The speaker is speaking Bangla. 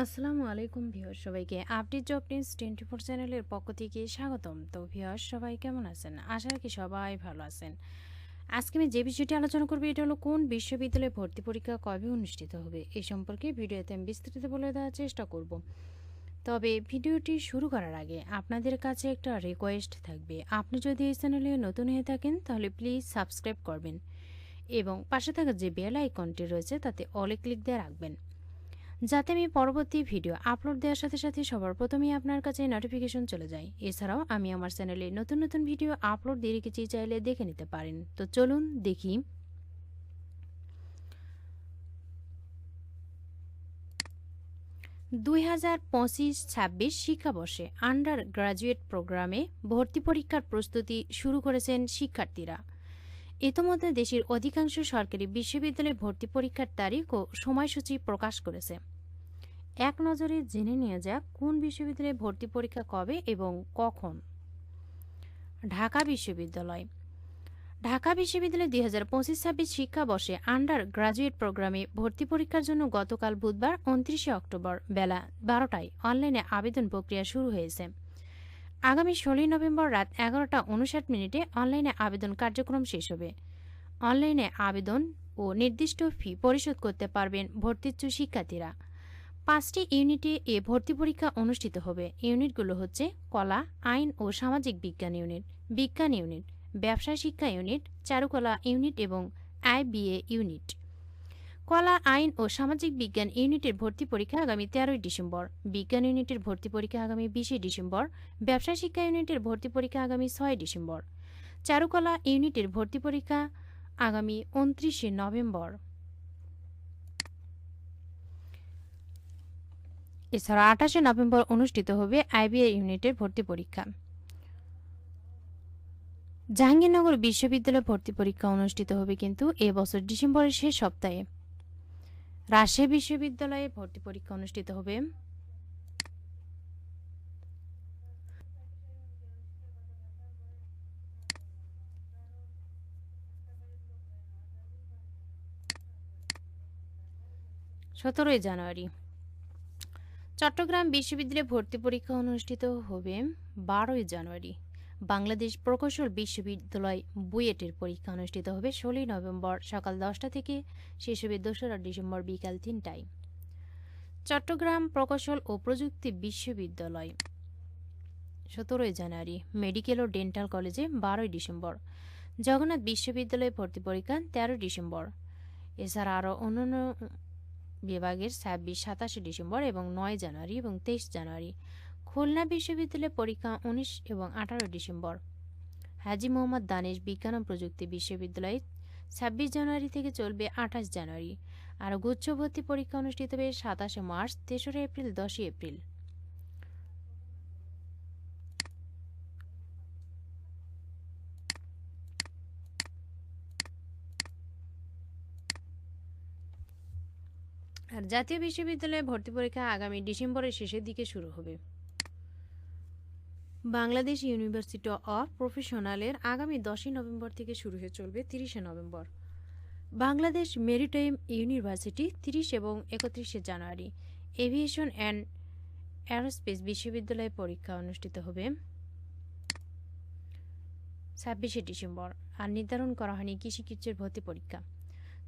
আসসালামু আলাইকুম ভিউয়ার সবাইকে update job news twenty four চ্যানেলের পক্ষ থেকে স্বাগতম। তো ভিউয়ার সবাই কেমন আছেন? আশা রাখি সবাই ভালো আছেন। আজকে আমি যে বিষয়টি আলোচনা করব, এটা হলো কোন বিশ্ববিদ্যালয়ে ভর্তি পরীক্ষা কবে অনুষ্ঠিত হবে? এ সম্পর্কে ভিডিওতে আমি বিস্তারিত বলে দেওয়ার চেষ্টা করব। তবে ভিডিওটি শুরু করার আগে আপনাদের কাছে একটা রিকোয়েস্ট থাকবে। আপনি যদি এই চ্যানেলে নতুন হয়ে থাকেন, তাহলে প্লিজ সাবস্ক্রাইব করবেন এবং পাশে থাকা যে বেল আইকনটি রয়েছে, তাতে অলে ক্লিক দিয়ে রাখবেন। যাতে আমি পরবর্তী ভিডিও আপলোড দেওয়ার সাথে সাথে সবার প্রথমেই আপনার কাছে নোটিফিকেশন চলে যায়। এছাড়াও আমি আমার চ্যানেলে নতুন নতুন ভিডিও আপলোড দিয়ে রেখেছি চাইলে দেখে নিতে পারেন। তো চলুন দেখি। দুই হাজার পঁচিশ ছাব্বিশ শিক্ষাবর্ষে আন্ডার গ্রাজুয়েট প্রোগ্রামে ভর্তি পরীক্ষার প্রস্তুতি শুরু করেছেন শিক্ষার্থীরা। ইতোমধ্যে দেশের অধিকাংশ সরকারি বিশ্ববিদ্যালয়ে ভর্তি পরীক্ষার তারিখ ও সময়সূচি প্রকাশ করেছে। এক নজরে জেনে নিয়ে যাক কোন বিশ্ববিদ্যালয়ে ভর্তি পরীক্ষা কবে এবং কখন। ঢাকা বিশ্ববিদ্যালয়। ঢাকা বিশ্ববিদ্যালয় দুই হাজার পঁচিশ ছাব্বিশ শিক্ষাবর্ষে আন্ডার গ্রাজুয়েট প্রোগ্রামে ভর্তি পরীক্ষার জন্য গতকাল বুধবার উনত্রিশে অক্টোবর বেলা বারোটায় অনলাইনে আবেদন প্রক্রিয়া শুরু হয়েছে। আগামী ষোলোই নভেম্বর রাত এগারোটা উনষাট মিনিটে অনলাইনে আবেদন কার্যক্রম শেষ হবে। অনলাইনে আবেদন ও নির্দিষ্ট ফি পরিশোধ করতে পারবেন ভর্তিচ্ছু শিক্ষার্থীরা। পাঁচটি ইউনিটে এ ভর্তি পরীক্ষা অনুষ্ঠিত হবে। ইউনিটগুলো হচ্ছে কলা, আইন ও সামাজিক বিজ্ঞান ইউনিট বিজ্ঞান ইউনিট ব্যবসা শিক্ষা ইউনিট, চারুকলা ইউনিট এবং আইবিএ ইউনিট। কলা, আইন ও সামাজিক বিজ্ঞান ইউনিটের ভর্তি পরীক্ষা আগামী তেরোই ডিসেম্বর। বিজ্ঞান ইউনিটের ভর্তি পরীক্ষা আগামী বিশে ডিসেম্বর। ব্যবসা শিক্ষা ইউনিটের ভর্তি পরীক্ষা আগামী ছয় ডিসেম্বর। চারুকলা ইউনিটের ভর্তি পরীক্ষা আগামী উনত্রিশে নভেম্বর। এছাড়া আঠাশে নভেম্বর অনুষ্ঠিত হবে আইবিএ ইউনিটের ভর্তি পরীক্ষা। জাহাঙ্গীরনগর বিশ্ববিদ্যালয়ে ভর্তি পরীক্ষা অনুষ্ঠিত হবে কিন্তু এবছর ডিসেম্বরের শেষ সপ্তাহে। রাজশাহী বিশ্ববিদ্যালয়ে ভর্তি পরীক্ষা অনুষ্ঠিত হবে। সতেরোই জানুয়ারি। চট্টগ্রাম বিশ্ববিদ্যালয়ে ভর্তি পরীক্ষা অনুষ্ঠিত হবে বারোই জানুয়ারি। বাংলাদেশ প্রকৌশল বিশ্ববিদ্যালয় বুয়েটের পরীক্ষা অনুষ্ঠিত হবে ষোলোই নভেম্বর সকাল দশটা থেকে। শেষ হবে দোসরা ডিসেম্বর বিকাল তিনটায়। চট্টগ্রাম প্রকৌশল ও প্রযুক্তি বিশ্ববিদ্যালয়, সতেরোই জানুয়ারি, মেডিকেল ও ডেন্টাল কলেজে বারোই ডিসেম্বর। জগন্নাথ বিশ্ববিদ্যালয়ে ভর্তি পরীক্ষা তেরোই ডিসেম্বর। এছাড়া আরও অন্যান্য বিভাগের ছাব্বিশ, সাতাশে ডিসেম্বর এবং নয় জানুয়ারি এবং তেইশ জানুয়ারি। খুলনা বিশ্ববিদ্যালয়ের পরীক্ষা উনিশ এবং আঠারো ডিসেম্বর। হাজি মোহাম্মদ দানেশ বিজ্ঞান ও প্রযুক্তি বিশ্ববিদ্যালয়ে ছাব্বিশ জানুয়ারি থেকে চলবে আঠাশ জানুয়ারি। আর গুচ্ছ ভর্তি পরীক্ষা অনুষ্ঠিত হবে সাতাশে মার্চ, তেসরা এপ্রিল, দশই এপ্রিল। আর জাতীয় বিশ্ববিদ্যালয়ে ভর্তি পরীক্ষা আগামী ডিসেম্বরের শেষের দিকে শুরু হবে। বাংলাদেশ ইউনিভার্সিটি অফ প্রফেশনালের আগামী দশই নভেম্বর থেকে শুরু হয়ে চলবে তিরিশে নভেম্বর। বাংলাদেশ মেরিটাইম ইউনিভার্সিটি তিরিশ এবং একত্রিশে জানুয়ারি এভিয়েশন অ্যান্ড অ্যারোস্পেস বিশ্ববিদ্যালয়ে পরীক্ষা অনুষ্ঠিত হবে। ছাব্বিশে ডিসেম্বর। আর নির্ধারণ করা হয়নি কৃষিকিচ্ছের ভর্তি পরীক্ষা।